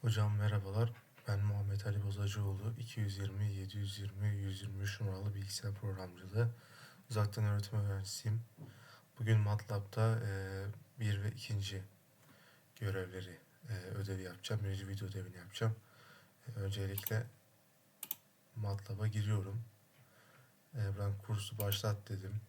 Hocam merhabalar. Ben Muhammed Ali Bozacıoğlu. 220, 720, 123 numaralı bilgisayar programcılığı. Uzaktan öğretim öğrencisiyim. Bugün MATLAB'da e, bir ve ikinci görevleri, e, ödevi yapacağım. Birinci video ödevini yapacağım. E, öncelikle MATLAB'a giriyorum. E, ben kursu başlat dedim.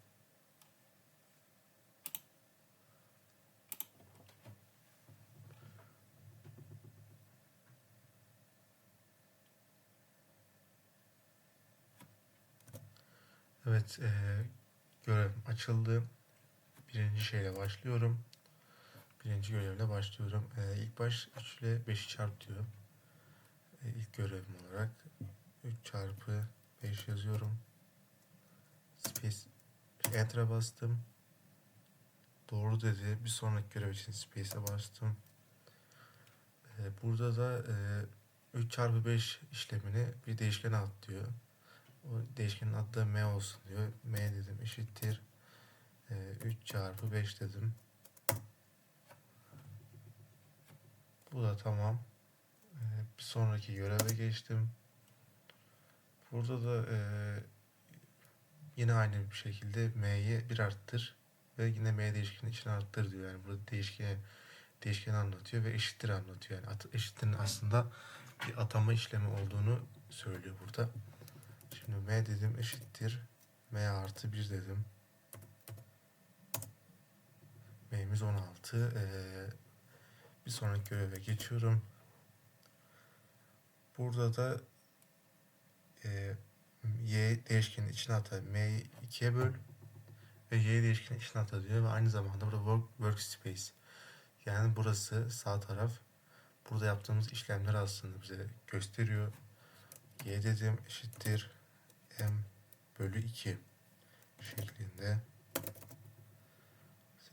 Evet, e, görev açıldı. Birinci şeyle başlıyorum. Birinci görevle başlıyorum. E, ilk baş 3 ile 5'i çarp diyor. E, ilk görevim olarak 3 çarpı 5 yazıyorum. Space Enter'a bastım. Doğru dedi. Bir sonraki görev için Space'e bastım. E, burada da e, 3 çarpı 5 işlemini bir değişkene at diyor. O değişkenin adı m olsun diyor. m dedim eşittir. E, 3 çarpı 5 dedim. Bu da tamam. E, bir sonraki göreve geçtim. Burada da e, yine aynı bir şekilde m'yi bir arttır ve yine m değişkeni için arttır diyor. Yani burada değişkeni değişkeni anlatıyor ve eşittir anlatıyor. Yani eşittirin aslında bir atama işlemi olduğunu söylüyor burada. Şimdi m dedim eşittir. m artı 1 dedim. m'miz 16. Ee, bir sonraki göreve geçiyorum. Burada da e, y değişkenin içine ata m'yi 2'ye böl ve y değişkenin içine ata diyor ve aynı zamanda burada work, workspace yani burası sağ taraf burada yaptığımız işlemleri aslında bize gösteriyor. y dedim eşittir m bölü 2 şeklinde.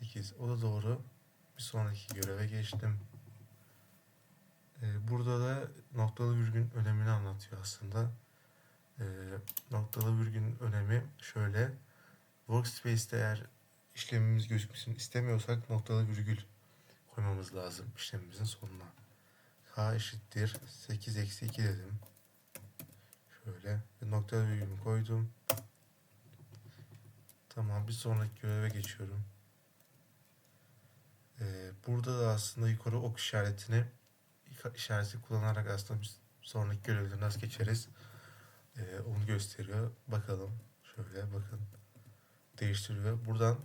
8 o da doğru. Bir sonraki göreve geçtim. Ee, burada da noktalı virgülün önemini anlatıyor aslında. Ee, noktalı virgülün önemi şöyle. Workspace'te eğer işlemimiz gözükmesini istemiyorsak noktalı virgül koymamız lazım işlemimizin sonuna. K eşittir. 8 eksi 2 dedim Şöyle bir nokta virgülümü koydum. Tamam bir sonraki göreve geçiyorum. Ee, burada da aslında yukarı ok işaretini işareti kullanarak aslında bir sonraki görevleri nasıl geçeriz ee, onu gösteriyor. Bakalım şöyle bakın değiştiriyor. Buradan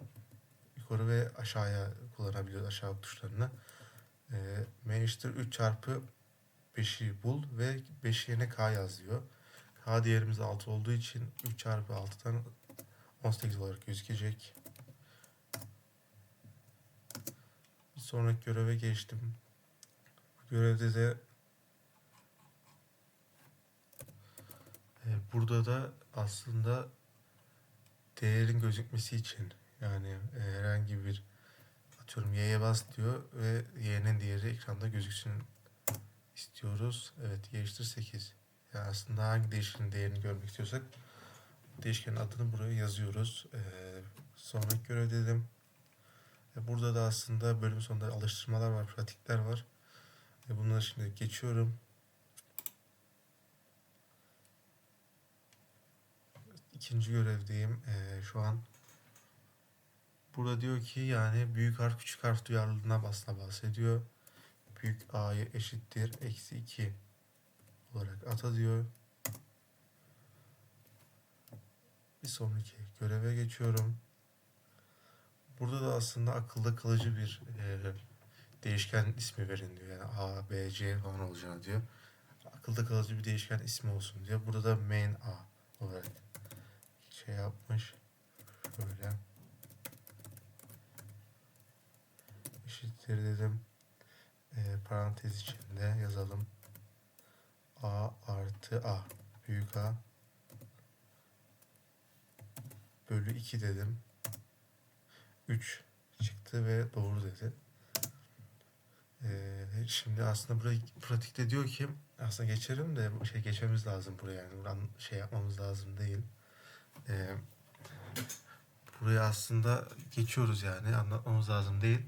yukarı ve aşağıya kullanabiliyoruz aşağı tuşlarını. Ee, m eşittir 3 çarpı 5'i bul ve 5 yerine k yaz diyor. K değerimiz 6 olduğu için 3 çarpı 6'dan 18 olarak gözükecek. Bir sonraki göreve geçtim. Görevde de e, burada da aslında değerin gözükmesi için yani e, herhangi bir atıyorum y'ye bas diyor ve y'nin değeri ekranda gözüksün istiyoruz. Evet y eşittir 8. Yani aslında hangi değişkenin değerini görmek istiyorsak değişkenin adını buraya yazıyoruz. Ee, sonraki görev dedim. Ee, burada da aslında bölüm sonunda alıştırmalar var, pratikler var. Ee, bunları şimdi geçiyorum. İkinci görevdeyim ee, şu an. Burada diyor ki yani büyük harf küçük harf duyarlılığına aslında bahsediyor. Büyük A'yı eşittir eksi 2 olarak ata diyor. Bir sonraki göreve geçiyorum. Burada da aslında akılda kalıcı bir e, değişken ismi verin diyor. Yani A, B, C falan olacağını diyor. Akılda kalıcı bir değişken ismi olsun diyor. Burada da main A olarak şey yapmış. Şöyle. Eşittir dedim. E, parantez içinde yazalım. A artı A büyük A bölü 2 dedim. 3 çıktı ve doğru dedi. Ee, şimdi aslında burayı pratikte diyor ki aslında geçerim de şey geçmemiz lazım buraya yani buradan şey yapmamız lazım değil. Ee, buraya aslında geçiyoruz yani anlatmamız lazım değil.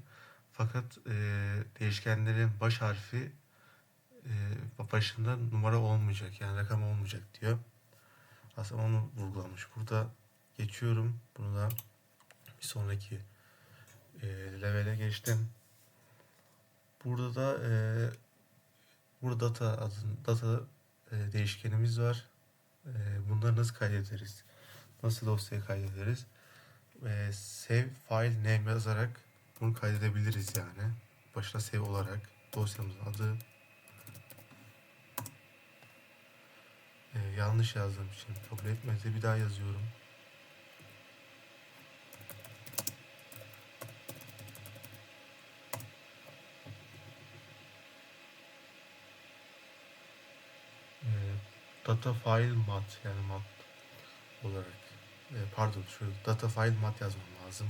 Fakat e, değişkenlerin baş harfi e, başında numara olmayacak yani rakam olmayacak diyor. Aslında onu vurgulamış. Burada geçiyorum. Bunu da bir sonraki e, levele geçtim. Burada da e, burada data adın data e, değişkenimiz var. E, bunları nasıl kaydederiz? Nasıl dosyaya kaydederiz? E, save file name yazarak bunu kaydedebiliriz yani. Başına save olarak dosyamızın adı e, yanlış yazdığım için kabul etmedi. Bir daha yazıyorum. E, data file mat yani mat olarak e, pardon şu data file mat yazmam lazım.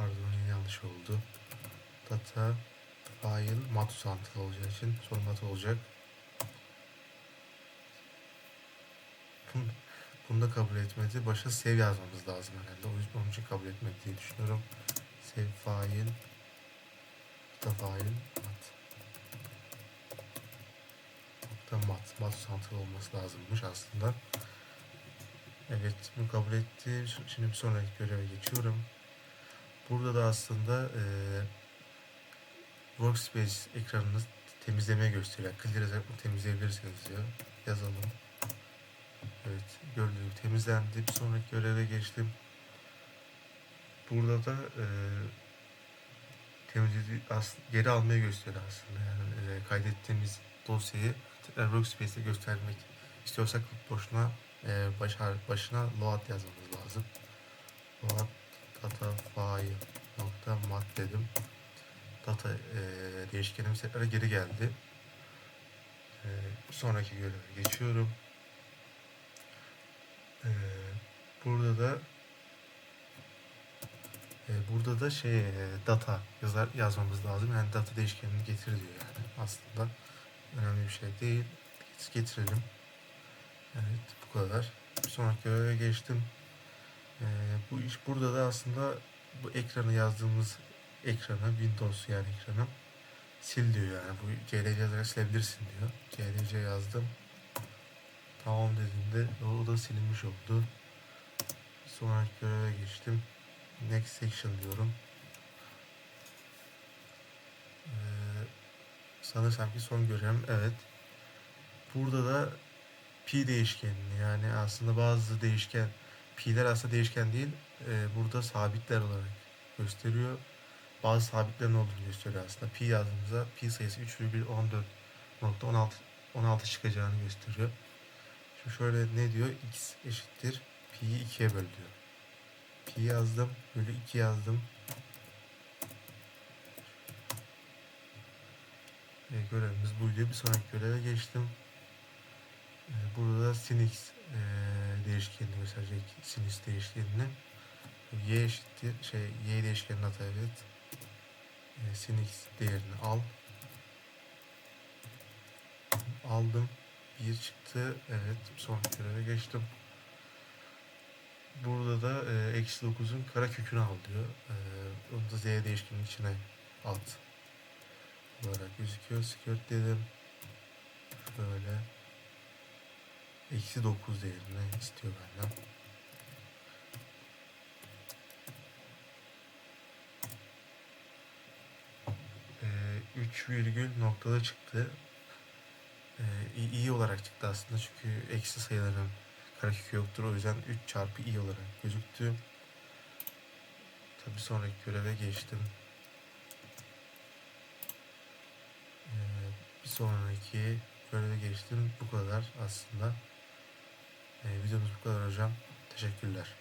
Pardon yanlış oldu. Data file mat uzantılı olacağı için son mat olacak. Bunu, da kabul etmedi. Başa save yazmamız lazım herhalde. O yüzden onun için kabul etmedi diye düşünüyorum. Save file data file mat nokta mat mat uzantılı olması lazımmış aslında. Evet bunu kabul etti. Şimdi bir sonraki göreve geçiyorum. Burada da aslında e, workspace ekranını temizlemeye gösteriyor. Clear yazarak bunu temizleyebilirsiniz diyor. Yazalım. Evet gördüğünüz gibi temizlendi. Bir sonraki göreve geçtim. Burada da e, temizledi, geri almayı gösteriyor aslında. Yani e, kaydettiğimiz dosyayı tekrar workspace'te göstermek istiyorsak boşuna e, baş, başına load yazmamız lazım. Load data file nokta mat dedim. Data e, değişkenimiz tekrar geri geldi. E, sonraki göreve geçiyorum. E, burada da e, burada da şey e, data yazar yazmamız lazım. Yani data değişkenini getir diyor yani. Aslında önemli bir şey değil. Getirelim. Evet bu kadar. Sonraki göreve geçtim. Ee, bu iş burada da aslında bu ekranı yazdığımız ekranı Windows yani ekranı sil diyor yani bu CLC yazarak silebilirsin diyor. CLC yazdım. Tamam dediğimde o da silinmiş oldu. Sonraki göreve geçtim. Next section diyorum. Ee, sanırsam ki son görevim evet. Burada da pi değişkenini yani aslında bazı değişken pi'ler aslında değişken değil e, burada sabitler olarak gösteriyor. Bazı sabitlerin olduğunu gösteriyor aslında. Pi yazdığımızda pi sayısı 3,14.16 16 çıkacağını gösteriyor. Şimdi şöyle ne diyor? x eşittir pi'yi 2'ye böl diyor. Pi yazdım. Bölü 2 yazdım. E, görevimiz buydu. Bir sonraki göreve geçtim. E, burada da sinx e, değişkenini gösterecek sinüs değişkenini. Y eşittir şey y değişkenini hata evet. E, sin x değerini al. Aldım. 1 çıktı. Evet sonraki göreve geçtim. Burada da e, eksi 9'un kara kökünü al diyor. E, onu da z değişkeninin içine at olarak gözüküyor. Skirt dedim. Şöyle Eksi 9 değerini istiyor benden. Ee, 3 virgül noktada çıktı. Ee, iyi, olarak çıktı aslında çünkü eksi sayıların karekökü yoktur. O yüzden 3 çarpı i olarak gözüktü. Tabi sonraki göreve geçtim. Ee, bir sonraki göreve geçtim. Bu kadar aslında. Ee, videomuz bu kadar hocam. Teşekkürler.